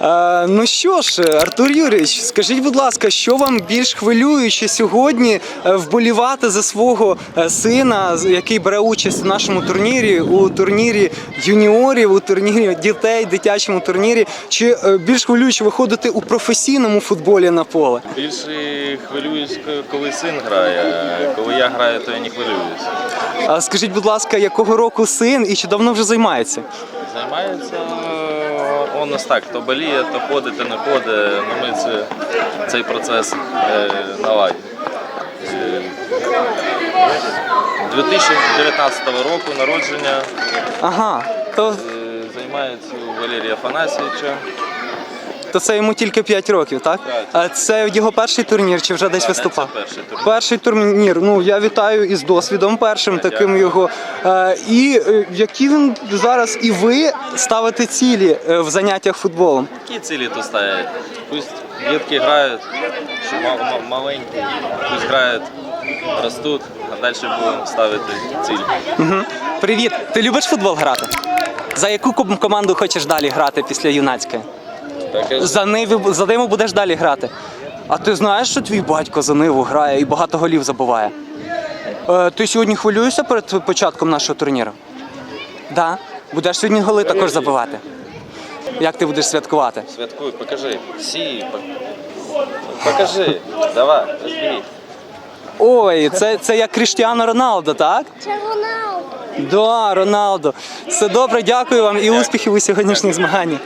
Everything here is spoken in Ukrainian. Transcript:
Е, ну що ж, Артур Юрійович, скажіть, будь ласка, що вам більш хвилююче сьогодні е, вболівати за свого е, сина, який бере участь в нашому турнірі, у турнірі юніорів, у турнірі дітей, дитячому турнірі, чи більш хвилююче виходити у професійному футболі на поле? Більше хвилююсь, коли син грає. Коли я граю, то я не хвилююсь. А скажіть, будь ласка, якого року син і чи давно вже займається? Займається он нас так, то боліє, то ходить, то не ходить. Ну, ми це, цей процес е, наладимо. Е, 2019 року народження Ага, то, е, займається у Валерія Афанасьовича. То це йому тільки 5 років, так? А це його перший турнір чи вже десь виступав? перший турнір. Перший турнір. Ну я вітаю із досвідом першим таким його. Е, і е, які він зараз і ви ставите цілі е, в заняттях футболом? Які цілі тут стоять? Пусть дітки грають, що ма- ма- маленькі, пусть грають, ростуть, а далі будемо ставити цілі. Привіт! Ти любиш футбол грати? За яку ком- команду хочеш далі грати після юнацької? Так, За Ниву, за Ниву будеш далі грати. А ти знаєш, що твій батько за Ниву грає і багато голів забуває? Е, ти сьогодні хвилюєшся перед початком нашого турніру? Да. Будеш сьогодні голи також забивати. Як ти будеш святкувати? Святкуй, покажи. Всі. Покажи. Давай, розбій. Ой, це, це як Кріштіано Роналдо, так? Це Роналдо. Да, Роналдо. Все добре, дякую вам і успіхів у сьогоднішніх змаганнях.